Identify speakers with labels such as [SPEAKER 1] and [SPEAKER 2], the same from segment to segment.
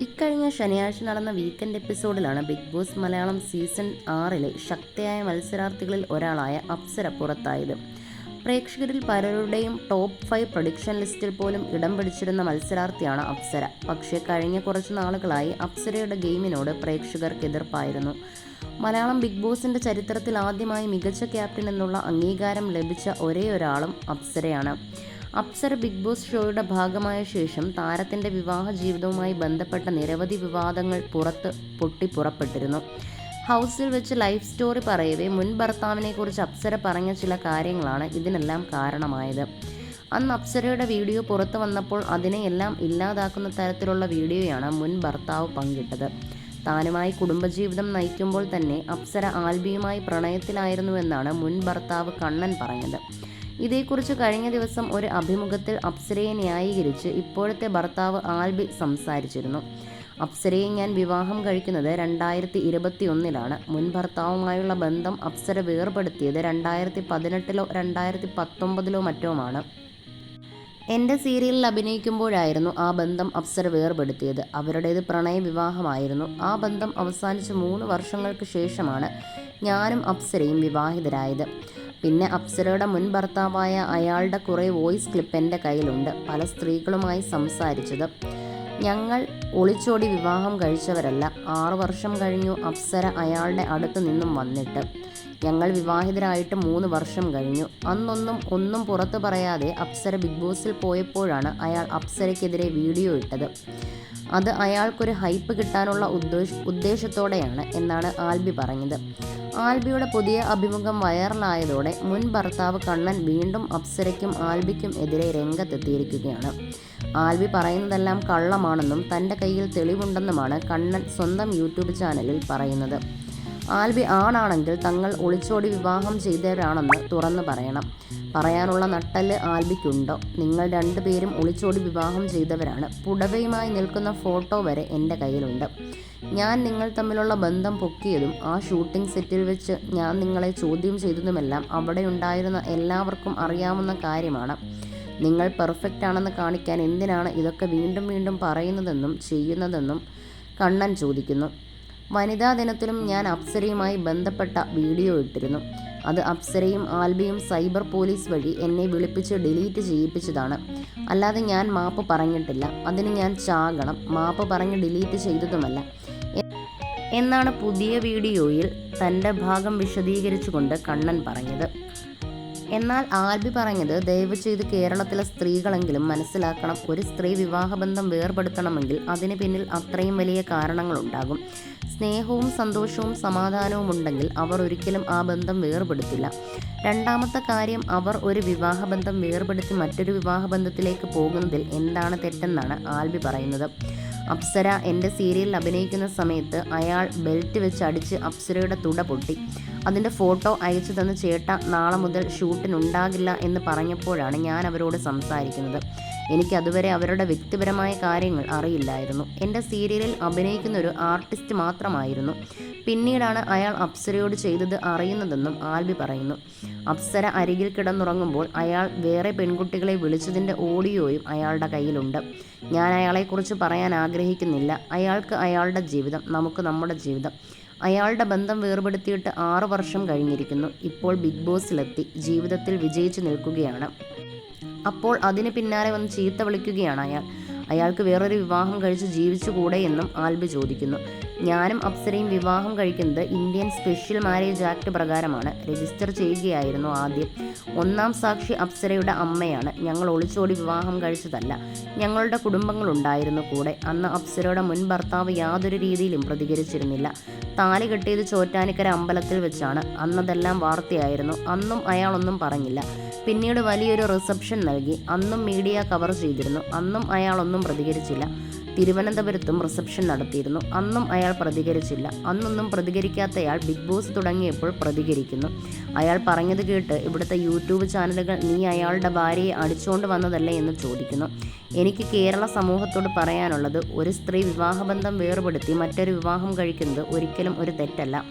[SPEAKER 1] ഇക്കഴിഞ്ഞ ശനിയാഴ്ച നടന്ന വീക്കെൻഡ് എപ്പിസോഡിലാണ് ബിഗ് ബോസ് മലയാളം സീസൺ ആറിലെ ശക്തിയായ മത്സരാർത്ഥികളിൽ ഒരാളായ അപ്സര പുറത്തായത്. പ്രേക്ഷകരിൽ പലരുടെയും ടോപ്പ് ഫൈവ് പ്രൊഡിക്ഷൻ ലിസ്റ്റിൽ പോലും ഇടം പിടിച്ചിരുന്ന മത്സരാർത്ഥിയാണ് അപ്സര. പക്ഷേ കഴിഞ്ഞ കുറച്ച് നാളുകളായി അപ്സരയുടെ ഗെയിമിനോട് പ്രേക്ഷകർക്ക് എതിർപ്പായിരുന്നു. മലയാളം ബിഗ് ബോസിന്റെ ചരിത്രത്തിൽ ആദ്യമായി മികച്ച ക്യാപ്റ്റൻ എന്നുള്ള അംഗീകാരം ലഭിച്ച ഒരേ ഒരാളും അപ്സരയാണ്. അപ്സര ബിഗ് ബോസ് ഷോയുടെ ഭാഗമായ ശേഷം താരത്തിന്റെ വിവാഹ ജീവിതവുമായി ബന്ധപ്പെട്ട നിരവധി വിവാദങ്ങൾ പുറത്ത് പൊട്ടി പുറപ്പെട്ടിരുന്നു. ഹൗസിൽ വെച്ച് ലൈഫ് സ്റ്റോറി പറയവേ മുൻ ഭർത്താവിനെ കുറിച്ച് അപ്സര പറഞ്ഞ ചില കാര്യങ്ങളാണ് ഇതിനെല്ലാം കാരണമായത്. അന്ന് അപ്സരയുടെ വീഡിയോ പുറത്തു വന്നപ്പോൾ അതിനെയെല്ലാം ഇല്ലാതാക്കുന്ന തരത്തിലുള്ള വീഡിയോയാണ് മുൻ ഭർത്താവ് പങ്കിട്ടത്. താനുമായി കുടുംബജീവിതം നയിക്കുമ്പോൾ തന്നെ അപ്സര ആൽബിയുമായി പ്രണയത്തിലായിരുന്നുവെന്നാണ് മുൻ ഭർത്താവ് കണ്ണൻ പറഞ്ഞത്. ഇതേക്കുറിച്ച് കഴിഞ്ഞ ദിവസം ഒരു അഭിമുഖത്തിൽ അപ്സരയെ ന്യായീകരിച്ച് ഇപ്പോഴത്തെ ഭർത്താവ് ആൽബി സംസാരിച്ചിരുന്നു. അപ്സരയെ ഞാൻ വിവാഹം കഴിക്കുന്നത് രണ്ടായിരത്തി ഇരുപത്തി ഒന്നിലാണ് മുൻ ഭർത്താവുമായുള്ള ബന്ധം അപ്സര വേർപെടുത്തിയത് രണ്ടായിരത്തി പതിനെട്ടിലോ രണ്ടായിരത്തി പത്തൊമ്പതിലോ മറ്റോമാണ്. എന്റെ സീരിയലിൽ അഭിനയിക്കുമ്പോഴായിരുന്നു ആ ബന്ധം അപ്സര വേർപെടുത്തിയത്. അവരുടേത് പ്രണയ വിവാഹമായിരുന്നു. ആ ബന്ധം അവസാനിച്ച് മൂന്ന് വർഷങ്ങൾക്ക് ശേഷമാണ് ഞാനും അപ്സരയും വിവാഹിതരായത്. പിന്നെ അപ്സരയുടെ മുൻ ഭർത്താവായ അയാളുടെ കുറേ വോയിസ് ക്ലിപ്പ് എന്റെ കയ്യിലുണ്ട്. പല സ്ത്രീകളുമായി സംസാരിച്ചത്. ഞങ്ങൾ ഒളിച്ചോടി വിവാഹം കഴിച്ചവരല്ല. ആറു വർഷം കഴിഞ്ഞു അപ്സര അയാളുടെ അടുത്ത് നിന്നും വന്നിട്ട്. ഞങ്ങൾ വിവാഹിതരായിട്ട് മൂന്ന് വർഷം കഴിഞ്ഞു. അന്നൊന്നും ഒന്നും പുറത്തു പറയാതെ അപ്സര ബിഗ് ബോസിൽ പോയപ്പോഴാണ് അയാൾ അപ്സരയ്ക്കെതിരെ വീഡിയോ ഇട്ടത്. അത് അയാൾക്കൊരു ഹൈപ്പ് കിട്ടാനുള്ള ഉദ്ദേശ ഉദ്ദേശത്തോടെയാണ് എന്നാണ് ആൽബി പറഞ്ഞത്. ആൽബിയുടെ പുതിയ അഭിമുഖം വൈറലായതോടെ മുൻ ഭർത്താവ് കണ്ണൻ വീണ്ടും അപ്സരയ്ക്കും ആൽബിക്കും എതിരെ രംഗത്തെത്തിയിരിക്കുകയാണ്. ആൽബി പറയുന്നതെല്ലാം കള്ളമാണെന്നും തന്റെ കയ്യിൽ തെളിവുണ്ടെന്നുമാണ് കണ്ണൻ സ്വന്തം യൂട്യൂബ് ചാനലിൽ പറയുന്നത്. ആൽബി ആണാണെങ്കിൽ തങ്ങൾ ഒളിച്ചോടി വിവാഹം ചെയ്തവരാണെന്ന് തുറന്നു പറയണം. പറയാനുള്ള നട്ടൽ ആൽബിക്കുണ്ടോ? നിങ്ങൾ രണ്ടുപേരും ഒളിച്ചോടി വിവാഹം ചെയ്തവരാണ്. പുടവയുമായി നിൽക്കുന്ന ഫോട്ടോ വരെ എന്റെ കയ്യിലുണ്ട്. ഞാൻ നിങ്ങൾ തമ്മിലുള്ള ബന്ധം പൊക്കിയതും ആ ഷൂട്ടിംഗ് സെറ്റിൽ വെച്ച് ഞാൻ നിങ്ങളെ ചോദ്യം ചെയ്തതുമെല്ലാം അവിടെ ഉണ്ടായിരുന്ന എല്ലാവർക്കും അറിയാവുന്ന കാര്യമാണ്. നിങ്ങൾ പെർഫെക്റ്റ് ആണെന്ന് കാണിക്കാൻ എന്തിനാണ് ഇതൊക്കെ വീണ്ടും വീണ്ടും പറയുന്നതെന്നും ചെയ്യുന്നതെന്നും കണ്ണൻ ചോദിക്കുന്നു. വനിതാ ദിനത്തിലും ഞാൻ അപ്സരയുമായി ബന്ധപ്പെട്ട വീഡിയോ ഇട്ടിരുന്നു. അത് അപ്സരയും ആൽബിയും സൈബർ പോലീസ് വഴി എന്നെ വിളിപ്പിച്ച് ഡിലീറ്റ് ചെയ്യിപ്പിച്ചതാണ്. അല്ലാതെ ഞാൻ മാപ്പ് പറഞ്ഞിട്ടില്ല. അതിന് ഞാൻ ചാകണം. മാപ്പ് പറഞ്ഞ് ഡിലീറ്റ് ചെയ്തതുമല്ല. എന്നാണ് പുതിയ വീഡിയോയിൽ തന്റെ ഭാഗം വിശദീകരിച്ചുകൊണ്ട് കണ്ണൻ പറഞ്ഞത്. എന്നാൽ ആൽബി പറഞ്ഞത് ദയവ് ചെയ്ത് കേരളത്തിലെ സ്ത്രീകളെങ്കിലും മനസ്സിലാക്കണം. ഒരു സ്ത്രീ വിവാഹബന്ധം വേർപെടുത്തണമെങ്കിൽ അതിന് പിന്നിൽ അത്രയും വലിയ കാരണങ്ങളുണ്ടാകും. സ്നേഹവും സന്തോഷവും സമാധാനവും ഉണ്ടെങ്കിൽ അവർ ഒരിക്കലും ആ ബന്ധം വേർപെടുത്തില്ല. രണ്ടാമത്തെ കാര്യം അവർ ഒരു വിവാഹബന്ധം വേർപെടുത്തി മറ്റൊരു വിവാഹബന്ധത്തിലേക്ക് പോകുന്നതിൽ എന്താണ് തെറ്റെന്നാണ് ആൽബി പറയുന്നത്. അപ്സര എന്റെ സീരിയലിൽ അഭിനയിക്കുന്ന സമയത്ത് അയാൾ ബെൽറ്റ് വെച്ച് അടിച്ച് അപ്സരയുടെ തുട പൊട്ടി. അതിന്റെ ഫോട്ടോ അയച്ചു തന്ന ചേട്ട നാളെ മുതൽ ഷൂട്ടിനുണ്ടാകില്ല എന്ന് പറഞ്ഞപ്പോഴാണ് ഞാൻ അവരോട് സംസാരിക്കുന്നത്. എനിക്ക് അതുവരെ അവരുടെ വ്യക്തിപരമായ കാര്യങ്ങൾ അറിയില്ലായിരുന്നു. എന്റെ സീരിയലിൽ അഭിനയിക്കുന്ന ഒരു ആർട്ടിസ്റ്റ് മാത്രമായിരുന്നു. പിന്നീടാണ് അയാൾ അപ്സരയോട് ചെയ്തത് അറിയുന്നതെന്നും ആൽബി പറയുന്നു. അപ്സര അരികിൽ കിടന്നുറങ്ങുമ്പോൾ അയാൾ വേറെ പെൺകുട്ടികളെ വിളിച്ചതിന്റെ ഓഡിയോയും അയാളുടെ കയ്യിലുണ്ട്. ഞാൻ അയാളെക്കുറിച്ച് പറയാൻ ആഗ്രഹിക്കുന്നില്ല. അയാൾക്ക് അയാളുടെ ജീവിതം നമുക്ക് നമ്മുടെ ജീവിതം. അയാളുടെ ബന്ധം വേർപെടുത്തിയിട്ട് ആറു വർഷം കഴിഞ്ഞിരിക്കുന്നു. ഇപ്പോൾ ബിഗ് ബോസിലെത്തി. ജീവിതത്തിൽ വിജയിച്ചു നിൽക്കുകയാണ്. അപ്പോൾ അതിന് പിന്നാലെ വന്ന് ചീത്ത വിളിക്കുകയാണ് അയാൾ. അയാൾക്ക് വേറൊരു വിവാഹം കഴിച്ച് ജീവിച്ചുകൂടെ എന്നും ആൽബി ചോദിക്കുന്നു. ഞാനും അപ്സരയും വിവാഹം കഴിക്കുന്നത് ഇന്ത്യൻ സ്പെഷ്യൽ മാരേജ് ആക്ട് പ്രകാരമാണ്. രജിസ്റ്റർ ചെയ്യുകയായിരുന്നു ആദ്യം. ഒന്നാം സാക്ഷി അപ്സരയുടെ അമ്മയാണ്. ഞങ്ങൾ ഒളിച്ചോടി വിവാഹം കഴിച്ചതല്ല. ഞങ്ങളുടെ കുടുംബങ്ങളുണ്ടായിരുന്നു കൂടെ. അന്ന് അപ്സരയുടെ മുൻ ഭർത്താവ് യാതൊരു രീതിയിലും പ്രതികരിച്ചിരുന്നില്ല. താലി കെട്ടിയത് ചോറ്റാനിക്കര അമ്പലത്തിൽ വെച്ചാണ്. അന്നതെല്ലാം വാർത്തയായിരുന്നു. അന്നും അയാളൊന്നും പറഞ്ഞില്ല. പിന്നീട് വലിയൊരു റിസപ്ഷൻ നൽകി. അന്നും മീഡിയ കവർ ചെയ്തിരുന്നു. അന്നും അയാളൊന്നും പ്രതികരിച്ചില്ല. തിരുവനന്തപുരത്തും റിസപ്ഷൻ നടത്തിയിരുന്നു. അന്നും അയാൾ പ്രതികരിച്ചില്ല. അന്നൊന്നും പ്രതികരിക്കാത്തയാൾ ബിഗ് ബോസ് തുടങ്ങിയപ്പോൾ പ്രതികരിക്കുന്നു. അയാൾ പറഞ്ഞത് കേട്ട് ഇവിടുത്തെ യൂട്യൂബ് ചാനലുകൾ നീ അയാളുടെ ഭാര്യയെ അടിച്ചുകൊണ്ട് വന്നതല്ലേ എന്ന് ചോദിക്കുന്നു. എനിക്ക് കേരള സമൂഹത്തോട് പറയാനുള്ളത് ഒരു സ്ത്രീ വിവാഹബന്ധം വേർപെടുത്തി മറ്റൊരു വിവാഹം കഴിക്കുന്നത് ഒരിക്കലും ഒരു തെറ്റല്ല.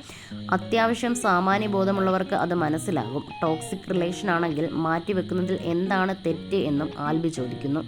[SPEAKER 1] അത്യാവശ്യം സാമാന്യ ബോധമുള്ളവർക്ക് അത് മനസ്സിലാകും. ടോക്സിക് റിലേഷൻ ആണെങ്കിൽ മാറ്റിവെക്കുന്നതിൽ എന്താണ് തെറ്റ് എന്നും ആൽബി ചോദിക്കുന്നു.